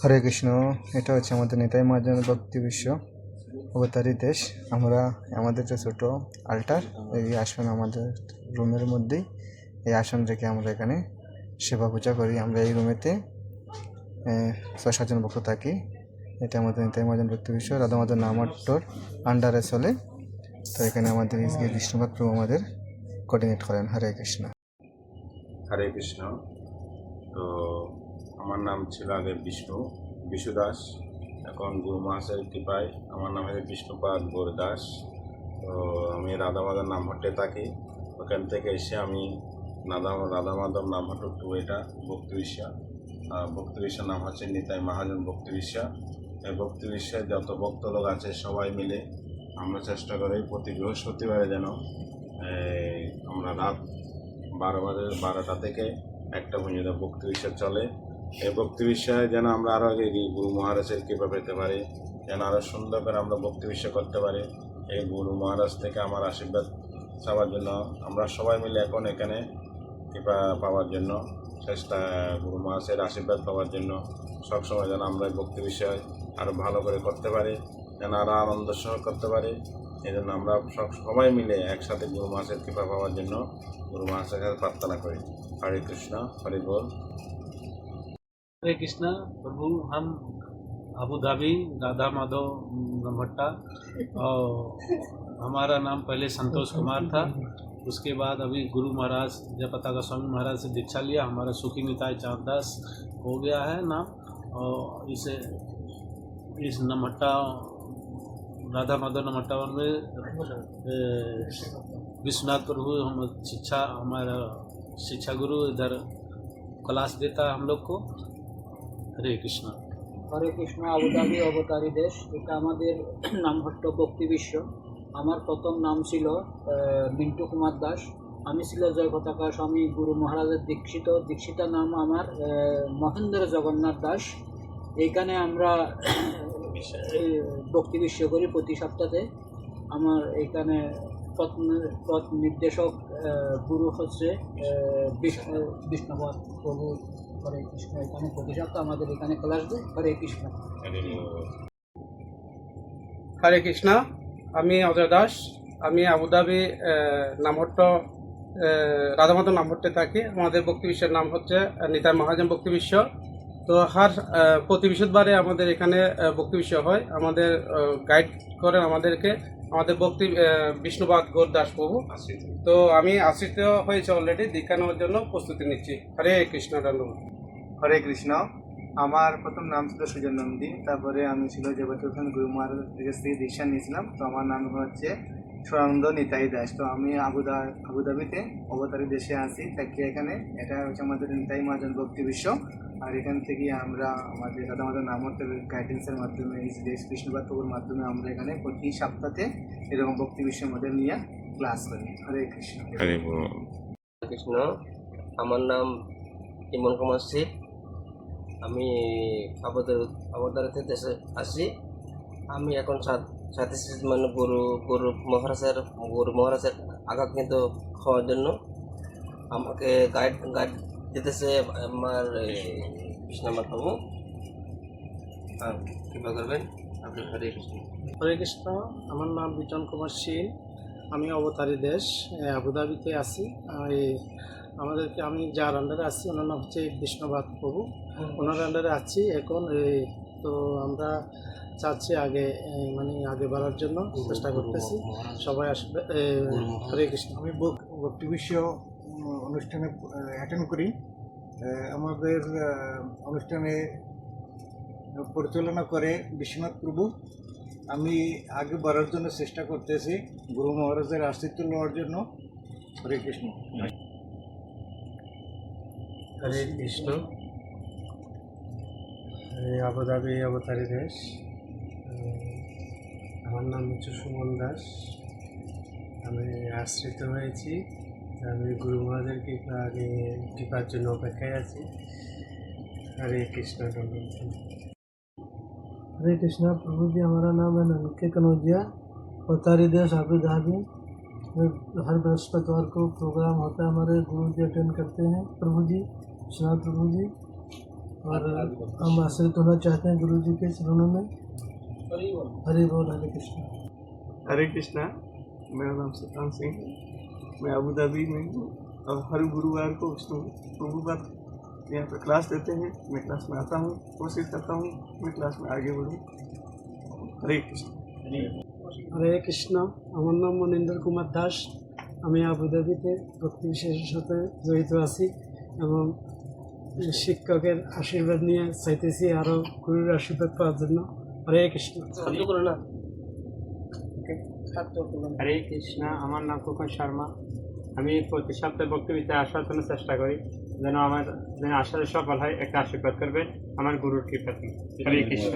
হরে কৃষ্ণ, এটা হচ্ছে আমাদের নেতাই মহাজন ভক্তি বিশ্ব অবতারী দেশ। আমরা, আমাদের যে ছোটো আল্টার এই আসন আমাদের রুমের মধ্যেই, এই আসন রেখে আমরা এখানে সেবা পূজা করি। আমরা এই রুমেতে ছয় সাতজন ভক্ত থাকি। এটা আমাদের নেতাই মহাজন ভক্তি বিশ্ব, রাধা মাধব নামাট্টর আন্ডারে চলে। তো এখানে আমাদের ইসগে বিষ্ণুপাত প্রভু আমাদের কোঅর্ডিনেট করেন। হরে কৃষ্ণ। হরে কৃষ্ণ। তো আমার নাম ছিল আগে বিষ্ণু বিশু দাস। এখন গুরু মহাশয়ের কৃপায় আমার নাম হচ্ছে বিষ্ণুপাদ গৌর দাস। তো আমি রাধা মাধব নামহট্টে থাকি। ওখান থেকে এসে আমি রাধা রাধা মাধব নামহট্ট টু এটা ভক্তি বিশ্বা আহ, ভক্তি নাম হচ্ছে নিতাই মহাজন ভক্তি বিশ্বা এই ভক্তি যত ভক্ত লোক আছে সবাই মিলে আমরা চেষ্টা করি প্রতি বৃহস্পতিবারে যেন আমরা রাত বারো বারোটা থেকে একটা পর্যন্ত ভক্তি চলে। এই ভক্তি বিষয়ে যেন আমরা আরও এগিয়ে গুরু মহারাজের কৃপা পেতে পারি, যেন আরও সুন্দর করে আমরা ভক্তি বিষয় করতে পারি। এই গুরু মহারাজ থেকে আমার আশীর্বাদ চাওয়ার জন্য আমরা সবাই মিলে এখন এখানে কৃপা পাওয়ার জন্য চেষ্টা গুরু মহারাজের আশীর্বাদ পাওয়ার জন্য সবসময় যেন আমরা এই ভক্তি বিষয় আরও ভালো করে করতে পারি, যেন আরও আনন্দ সহ করতে পারি। এই জন্য আমরা সব সবাই মিলে একসাথে গুরু মহারাজের কৃপা পাওয়ার জন্য গুরু মহারাজের কাছে প্রার্থনা করি। হরে কৃষ্ণ, হরি বল। हरे कृष्णा, प्रभु, हम अबू धाबी राधा माधव भट्टा और हमारा नाम पहले संतोष कुमार था। उसके बाद अभी गुरु महाराज जयपता गोस्वामी महाराज से दीक्षा लिया। हमारा सुखी निताय चारदास हो गया है नाम। और इसे, इस नमट्टा राधा माधव नमट्टावन में विश्वनाथ प्रभु हम शिक्षा, हमारा शिक्षा गुरु इधर क्लास देता है हम लोग को। হরে কৃষ্ণ। হরে কৃষ্ণ, আবুধাবি অবতারী দেশ। এটা আমাদের নামহট্ট ভক্তি বিশ্ব। আমার প্রথম নাম ছিল মিন্টু কুমার দাস। আমি ছিল জয় পতাকা স্বামী গুরু মহারাজের দীক্ষিত। দীক্ষিতা নাম আমার মহেন্দ্র জগন্নাথ দাস। এইখানে আমরা ভক্তি বিশ্ব করি প্রতি সপ্তাহে। আমার এইখানে পথ পথ নির্দেশক গুরু হচ্ছে বিষ্ণু, বিষ্ণুপদ প্রভু। হরে কৃষ্ণ এখানে প্রতি সপ্তাহে আমাদের এখানে ক্লাস দেয় হরে কৃষ্ণ। হরে। কৃষ্ণ আমি অজয় দাস। আমি আবুধাবি নামহট্ট রাধামাধব নামহট্টে থাকি। আমাদের ভক্তি বিশ্বের নাম হচ্ছে নিতাই মহাজন ভক্তি বিশ্ব। তো হার প্রতি বৃহস্পতিবারে আমাদের এখানে ভক্তি বিশ্ব হয়। আমাদের গাইড করেন আমাদেরকে। আমাদের ভক্তি আহ, বিষ্ণুপাদ গৌর দাস প্রভু তো আমি আশ্রিত হয়েছে অলরেডি দীক্ষা নেওয়ার জন্য প্রস্তুতি নিচ্ছি। হরে কৃষ্ণ ধন্যবাদ। হরে কৃষ্ণ। আমার প্রথম নাম ছিল সুজন নন্দী তারপরে আমি ছিল জগৎখান গুরু মহারাজের কাছ থেকে দীক্ষা নিয়েছিলাম। তো আমার নাম হচ্ছে সুরানন্দ নিতাই দাস। তো আমি আবুদা আবুধাবিতে অবতারী দেশে আসি থাকি এখানে এটা হচ্ছে আমাদের নিতাই মহাজন ভক্তি বিশ্ব। আর এখান থেকে আমরা আমাদের দাদা আমাদের নামোত্তর গাইডেন্সের মাধ্যমে এই দেশ প্রভুর মাধ্যমে আমরা এখানে প্রতি সপ্তাহে এরকম ভক্তি বিশ্বের মধ্যে নিয়ে ক্লাস করি। হরে কৃষ্ণ। হরে কৃষ্ণ। আমার নাম ইমন কুমার সিং। আমি আবদার আবদারিতে দেশে আসি। আমি এখন সাথে মানে গুরু গুরু মহারাজের গুরু মহারাজের আগামীত হওয়ার জন্য আমাকে গাইড গাইড দিতেছে আমার কৃষ্ণামার প্রভু আর কৃপা করবেন। আপনি হরে কৃষ্ণ। হরে কৃষ্ণ, আমার নাম বিজন কুমার শীল আমি অবতারী দেশ আবুধাবিতে আছি। আমাদেরকে, আমি যার আন্ডারে আছি, ওনার নাম হচ্ছে বিষ্ণুবাদ প্রভু। ওনার আন্ডারে আছি এখন তো আমরা চাচ্ছি আগে মানে আগে বাড়ার জন্য চেষ্টা করতেছি। সবাই আসবে হরে কৃষ্ণ। আমি বক- বিশ্ব অনুষ্ঠানে অ্যাটেন্ড করি। আমাদের অনুষ্ঠানে পরিচালনা করে বিশ্বনাথ প্রভু। আমি আগে বাড়ার জন্য চেষ্টা করতেছি, গুরু মহারাজের আস্তিত্ব নেওয়ার জন্য। হরে কৃষ্ণ। হরে কৃষ্ণ এই আবুধাবি অবতারী দেশ উম, আমার নাম হচ্ছে সুমন দাস আমি আশ্রিত হয়েছি আমি গুরু মহাদের কৃপা আগে কৃপার জন্য অপেক্ষায় আছি हरे कृष्णा हरे कृष्णा प्रभु जी हमारा नाम है ननके कनौजिया अवतारी देश अबू धाबी में हर बृहस्पतिवार को प्रोग्राम होता है, हमारे गुरु जी अटेंड करते हैं, प्रभु जी विश्वनाथ प्रभु जी, और हम आश्रित होना चाहते हैं गुरु जी के चरणों में। हरे बोल, हरे कृष्ण। हरे कृष्णा, मेरा नाम सुल्तान सिंह है। मैं अबू धाबी में हूँ, और हर गुरुवार को विष्णु प्रभु पर यहाँ पर क्लास देते हैं। मैं क्लास में आता हूँ, कोशिश करता हूँ मैं क्लास में आगे बढ़ूँ। हरे कृष्ण। হরে কৃষ্ণ আমার নাম মনীন্দ্র কুমার দাস। আমি আবুধাবিতে ভক্তি বিশেষের সাথে জড়িত আছি এবং শিক্ষকের আশীর্বাদ নিয়ে চাইতেছি আরও গুরুর আশীর্বাদ পাওয়ার জন্য। হরে কৃষ্ণ। হরে কৃষ্ণ আমার নাম খোকন শর্মা। আমি প্রতি সপ্তাহে বক্তব্যতে আসার জন্য চেষ্টা করি যেন আমার যেন আসাতে সফল হয় একটা আশীর্বাদ করবেন আমার গুরুর কৃপাতে হরে কৃষ্ণ।